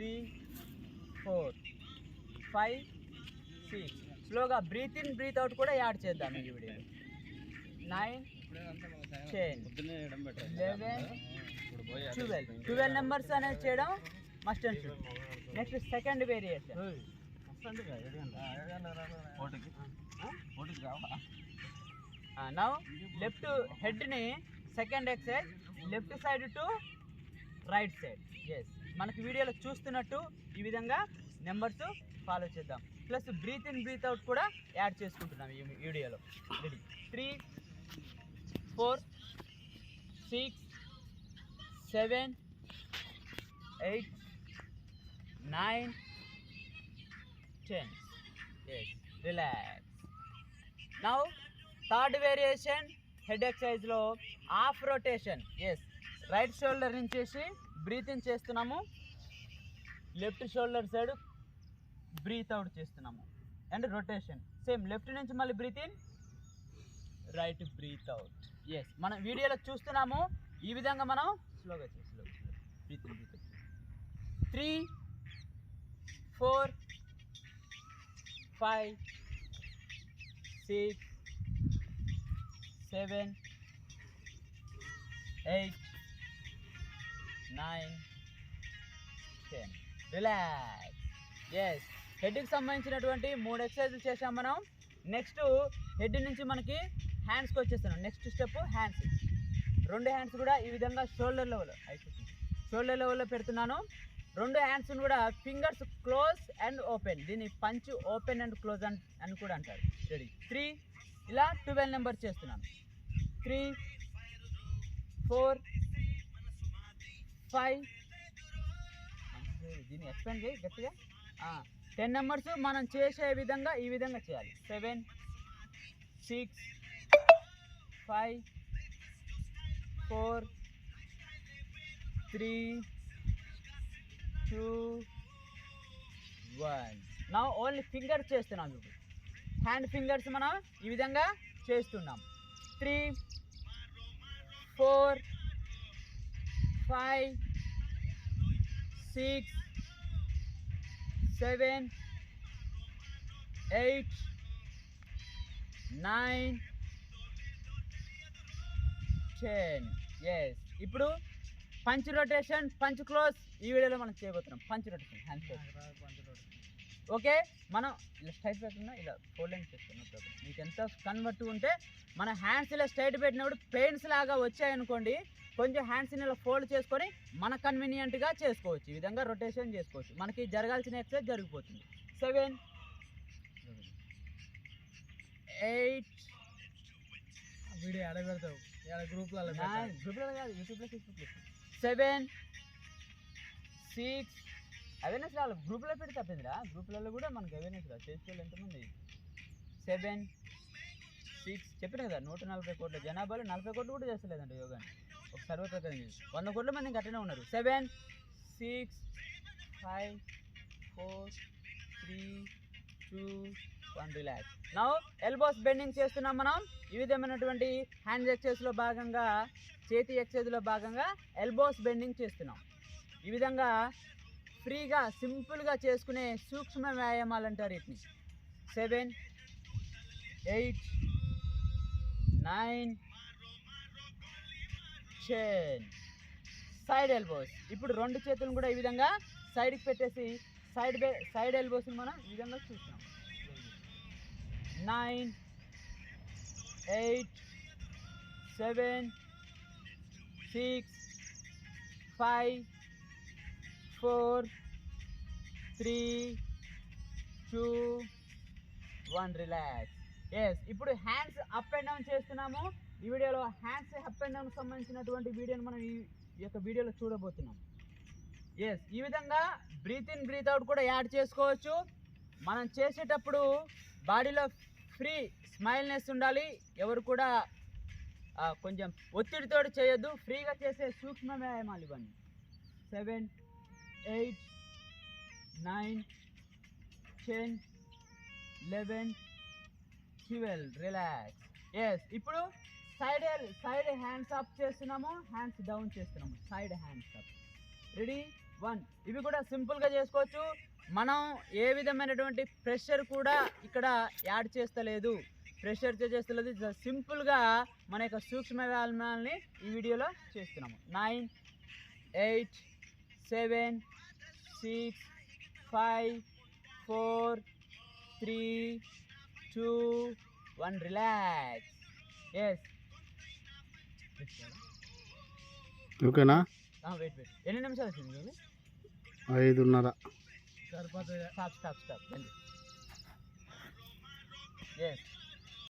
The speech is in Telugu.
త్రీ ఫోర్ ఫైవ్ సిక్స్ స్లోగా బ్రీత్ ఇన్ బ్రీత్ అవుట్ కూడా యాడ్ చేద్దాం ఈ వీడియోలో nine ten eleven twelve twelve numbers అనేది చేయడం must and should next second variation now left హెడ్ని second exercise left side to right side as మనకి వీడియోలో చూస్తున్నట్టు ఈ విధంగా నెంబర్స్ ఫాలో చేద్దాం. Plus breathe in breathe out కూడా యాడ్ చేసుకుంటున్నాం ఈ వీడియోలో. Ready three four six seven eight nine ten as relax now third variation head ఎక్సైజ్లో of rotation as right shoulder నుంచేసి breathing చేస్తున్నాము. Left shoulder side breathe out చేస్తున్నాము. And rotation. సేమ్ లెఫ్ట్ నుంచి మళ్ళీ breathe in right breathe out. As మనం వీడియోలో చూస్తున్నాము. ఈ విధంగా మనం స్లోగా చేసి స్లోగా breathe in breathe three four five six seven eight nine ten relax as హెడ్కి సంబంధించినటువంటి మూడు ఎక్సర్సైజులు చేసాం మనం. నెక్స్ట్ హెడ్ నుంచి మనకి హ్యాండ్స్కి వచ్చేస్తున్నాం. నెక్స్ట్ స్టెప్ హ్యాండ్స్ రెండు హ్యాండ్స్ కూడా ఈ విధంగా షోల్డర్ లెవెల్ అయిపోతుంది. షోల్డర్ లెవెల్లో పెడుతున్నాను. రెండు హ్యాండ్స్ని కూడా ఫింగర్స్ క్లోజ్ అండ్ ఓపెన్ దీన్ని పంచ్ ఓపెన్ అండ్ క్లోజ్ అని అని కూడా అంటారు. రెడీ త్రీ ఇలా ట్వెల్వ్ నెంబర్ చేస్తున్నాను. త్రీ ఫోర్ ఫైవ్ దీన్ని ఎక్స్ప్లెయిన్ చేయి గట్టిగా. టెన్ నెంబర్స్ మనం చేసే విధంగా ఈ విధంగా చేయాలి. Seven six five four three two one నా ఓన్లీ ఫింగర్ చేస్తున్నాం ఇప్పుడు హ్యాండ్ ఫింగర్స్ మనం ఈ విధంగా చేస్తున్నాం. Three four five six seven eight nine ten as ఇప్పుడు పంచ్ రొటేషన్ పంచ్ క్లోజ్ ఈ వీడియోలో మనం చేయబోతున్నాం. Punch rotation hand close okay మనం ఇలా స్ట్రైట్ పెట్టినా ఇలా ఫోర్ లైన్స్ చేస్తున్నాం మీకు ఎంత కన్వర్ట్ ఉంటే మన హ్యాండ్స్ ఇలా స్ట్రైట్ పెట్టినప్పుడు పెయిన్స్ లాగా వచ్చాయనుకోండి కొంచెం హ్యాండ్స్ని ఇలా ఫోల్డ్ చేసుకొని మన కన్వీనియంట్గా చేసుకోవచ్చు. ఈ విధంగా రొటేషన్ చేసుకోవచ్చు. మనకి జరగాల్సిన ఎక్సర్సైజ్ జరిగిపోతుంది. సెవెన్ ఎయిట్ వీడియో ఎడ పెడతావు? గ్రూప్లలో గ్రూప్లో కాదు యూట్యూబ్లో ఫేస్బుక్లో సెవెన్ సిక్స్ అవేర్నెస్ రావాలి. గ్రూప్లో పెడితే తప్పిందిరా? గ్రూప్లలో కూడా మనకి అవేర్నెస్ రాదు. చేసుకోవాలి ఎంతమంది? సెవెన్ సిక్స్ చెప్పిన కదా నూట నలభై కోట్ల జనాభాలో నలభై కోట్లు కూడా చేస్తలేదంట యోగాని. ఒక సర్వే ప్రకారం వంద కోట్ల మంది ఇంకా ఉన్నారు. Seven six five four three two one relax. Now elbows bending చేస్తున్నాం మనం. ఈ విధమైనటువంటి హ్యాండ్ ఎక్సైజ్లో భాగంగా చేతి ఎక్సైజ్లో భాగంగా ఎల్బోస్ బెండింగ్ చేస్తున్నాం. ఈ విధంగా ఫ్రీగా సింపుల్గా చేసుకునే సూక్ష్మ వ్యాయామాలు అంటారు వీటిని. Seven eight nine ten side elbows. ఇప్పుడు రెండు చేతులను కూడా ఈ విధంగా సైడ్కి పెట్టేసి సైడ్ బే సైడ్ ఎల్బోస్ని మనం ఈ విధంగా చూస్తున్నాం nine eight seven six five four three two one. Relax. Yes ఇప్పుడు హ్యాండ్స్ అప్ అండ్ డౌన్ చేస్తున్నాము. ఈ వీడియోలో హ్యాండ్స్ అప్ అండ్ డౌన్ సంబంధించినటువంటి వీడియోని మనం ఈ యొక్క వీడియోలో చూడబోతున్నాం. ఎస్ ఈ విధంగా బ్రీత్ ఇన్ బ్రీత్ అవుట్ కూడా యాడ్ చేసుకోవచ్చు. మనం చేసేటప్పుడు బాడీలో ఫ్రీ స్మైల్నెస్ ఉండాలి. ఎవరు కూడా కొంచెం ఒత్తిడితో చేయొద్దు. ఫ్రీగా చేసే సూక్ష్మ వ్యాయామాలు ఇవన్నీ seven eight nine ten eleven twelve relax yes ఇప్పుడు సైడ్ సైడ్ హ్యాండ్స్ అప్ చేస్తున్నాము హ్యాండ్స్ డౌన్ చేస్తున్నాము. Side hands up ready one ఇవి కూడా సింపుల్గా చేసుకోవచ్చు. మనం ఏ విధమైనటువంటి ప్రెషర్ కూడా ఇక్కడ యాడ్ చేస్తలేదు. ప్రెషర్ చేస్తలేదు. సింపుల్గా మన యొక్క సూక్ష్మ వ్యాయామాలని ఈ వీడియోలో చేస్తున్నాము. Nine eight seven six five four three two one relax. Yes ఓకేనా? వెయిట్ వెయిట్ ఎన్ని నిమిషాలు వచ్చింది ఐదున్నర. సరిపోతుంది. Stop stop stop yes